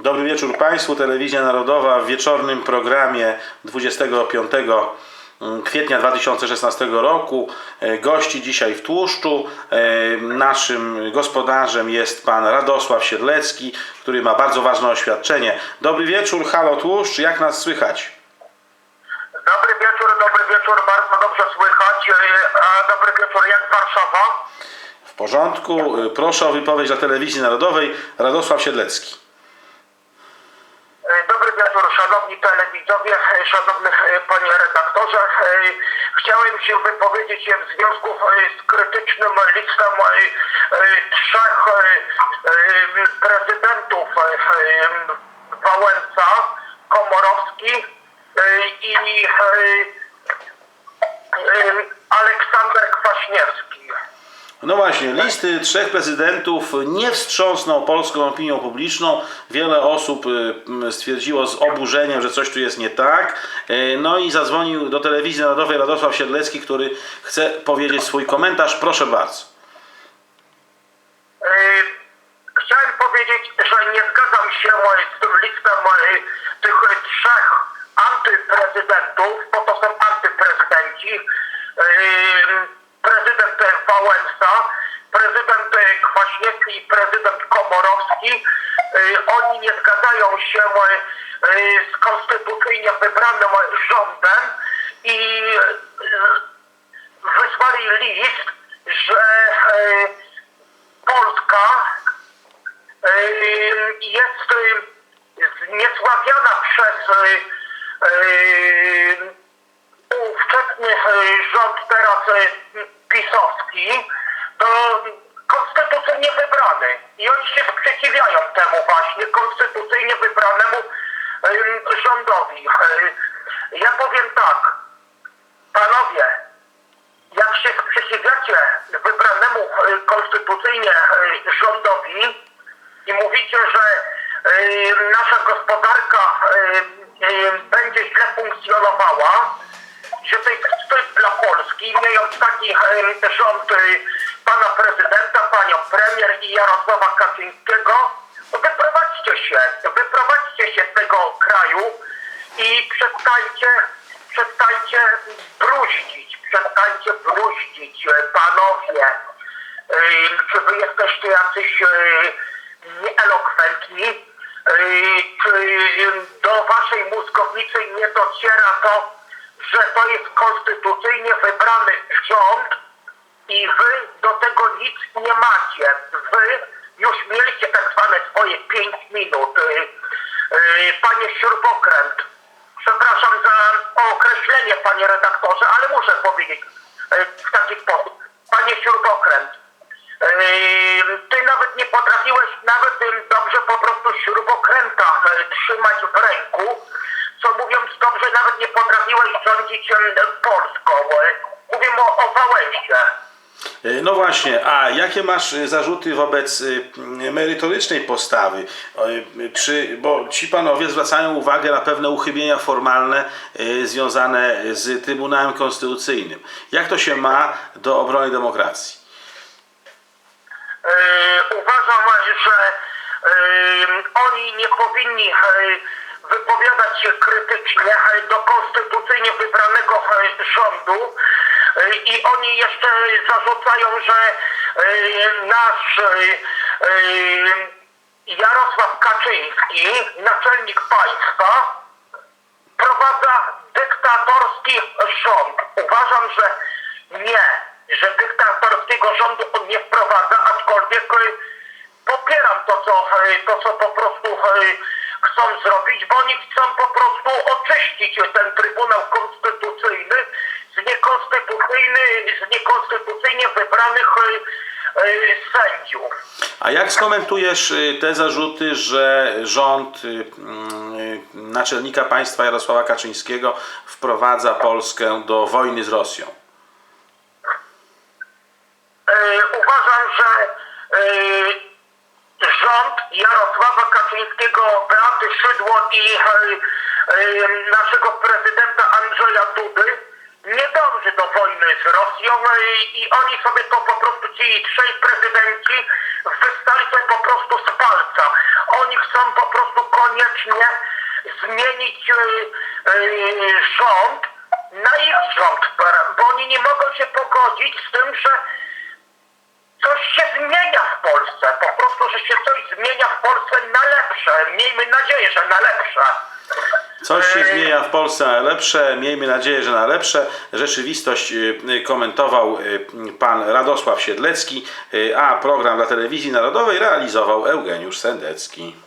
Dobry wieczór Państwu. Telewizja Narodowa w wieczornym programie 25 kwietnia 2016 roku e, gości dzisiaj w Tłuszczu. E, Naszym gospodarzem jest pan Radosław Siedlecki, który ma bardzo ważne oświadczenie. Dobry wieczór, halo Tłuszcz, jak nas słychać? Dobry wieczór, dobry wieczór, bardzo dobrze słychać. E, dobry wieczór, jak Warszawa? W porządku, proszę o wypowiedź dla Telewizji Narodowej Radosław Siedlecki. Szanowni telewidzowie, szanowny panie redaktorze. Chciałem się wypowiedzieć w związku z krytycznym listem e, trzech e, e, prezydentów Wałęsa, Komorowski i Aleksander Kwaśniewski. No właśnie, listy trzech prezydentów nie wstrząsnął polską opinią publiczną. Wiele osób y, stwierdziło z oburzeniem, że coś tu jest nie tak. Y, No i zadzwonił do telewizji narodowej Radosław Siedlecki, który chce powiedzieć swój komentarz. Proszę bardzo. E, Chciałem powiedzieć, że nie zgadzam się z tym listem tych trzech antyprezydentów, bo to są antyprezydenci. Prezydent Wałęsa, i prezydent Komorowski. E, Oni nie zgadzają się e, z konstytucyjnie wybranym rządem i e, wysłali list, że Polska jest ym, zniesławiana przez y, ówczesny y, rząd teraz y, pisowski, to konstytucyjnie wybrany. I oni się sprzeciwiają temu właśnie konstytucyjnie wybranemu rządowi. Y, Ja powiem tak, panowie, jak się sprzeciwiacie wybranemu e, konstytucyjnie e, rządowi i mówicie, że nasza gospodarka będzie źle funkcjonowała, że to jest wstyd dla Polski, mając taki rząd e, pana prezydenta, panią premier i Jarosława Kaczyńskiego, wyprowadźcie się, wyprowadźcie się z tego kraju i przestańcie, przestańcie bruździć, przestańcie bruździć, e, panowie. E, Czy wy jesteście jacyś e, nieelokwentni? Czy do waszej mózgownicy nie dociera to, że to jest konstytucyjnie wybrany rząd i wy do tego nic nie macie. Wy już mieliście tak zwane swoje 5 minut. Y, y, Panie śrubokręt, przepraszam za określenie, panie redaktorze, ale muszę powiedzieć y, w taki sposób. Panie śrubokręt, ty nawet nie potrafiłeś nawet dobrze po prostu śrubokręta trzymać w ręku, co mówiąc dobrze, nawet nie potrafiłeś rządzić Polską. Mówię o, o Wałęsie. Y, No właśnie, a jakie masz y, zarzuty wobec y, merytorycznej postawy? Czy, bo ci panowie zwracają uwagę na pewne uchybienia formalne związane z Trybunałem Konstytucyjnym. Jak to się ma do obrony demokracji? Uważam, że oni nie powinni wypowiadać się krytycznie do konstytucyjnie wybranego rządu i oni jeszcze zarzucają, że yy, nasz yy, yy, Jarosław Kaczyński, naczelnik państwa, prowadza dyktatorski rząd. Uważam, że nie, że dyktatorskiego rządu on nie wprowadza, aczkolwiek popieram to, co, to, co po prostu chcą zrobić, bo oni chcą po prostu oczyścić ten Trybunał Konstytucyjny z niekonstytucyjnie wybranych y, y, sędziów. A jak skomentujesz y, te zarzuty, że rząd mm, naczelnika państwa Jarosława Kaczyńskiego wprowadza Polskę do wojny z Rosją? E, uważam, że e, rząd Jarosława Kaczyńskiego, Beaty Szydło i e, e, naszego prezydenta Andrzeja Dudy nie dąży do wojny z Rosją e, i oni sobie to po prostu, ci trzej prezydenci wystali po prostu z palca. Oni chcą po prostu koniecznie zmienić e, rząd na ich rząd, bo oni nie mogą się pogodzić z tym, że coś się zmienia w Polsce. Po prostu, że się coś zmienia w Polsce na lepsze. Miejmy nadzieję, że na lepsze. Coś się zmienia w Polsce na lepsze, miejmy nadzieję, że na lepsze. Rzeczywistość y, y, komentował y, pan Radosław Siedlecki, a program dla telewizji narodowej realizował Eugeniusz Sendecki.